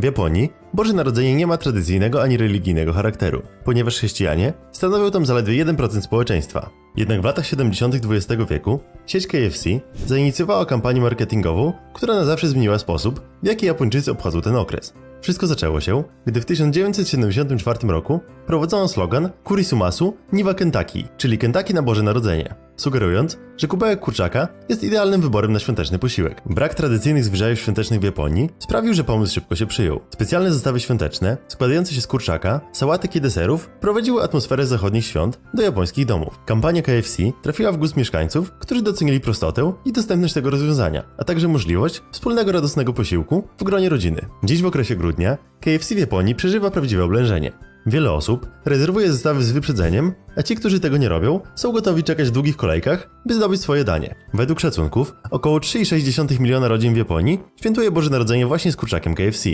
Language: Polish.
W Japonii Boże Narodzenie nie ma tradycyjnego ani religijnego charakteru, ponieważ chrześcijanie stanowią tam zaledwie 1% społeczeństwa. Jednak w latach 70. XX wieku sieć KFC zainicjowała kampanię marketingową, która na zawsze zmieniła sposób, w jaki Japończycy obchodzą ten okres. Wszystko zaczęło się, gdy w 1974 roku prowadzono slogan Kurisumasu Niwa Kentucky, czyli Kentucky na Boże Narodzenie, sugerując, że kubełek kurczaka jest idealnym wyborem na świąteczny posiłek. Brak tradycyjnych zwyczajów świątecznych w Japonii sprawił, że pomysł szybko się przyjął. Specjalne zestawy świąteczne, składające się z kurczaka, sałatek i deserów, prowadziły atmosferę zachodnich świąt do japońskich domów. Kampania KFC trafiła w gust mieszkańców, którzy docenili prostotę i dostępność tego rozwiązania, a także możliwość wspólnego radosnego posiłku w gronie rodziny. Dziś w okresie grudnia KFC w Japonii przeżywa prawdziwe oblężenie. Wiele osób rezerwuje zestawy z wyprzedzeniem, a ci, którzy tego nie robią, są gotowi czekać w długich kolejkach, by zdobyć swoje danie. Według szacunków, około 3,6 miliona rodzin w Japonii świętuje Boże Narodzenie właśnie z kurczakiem KFC.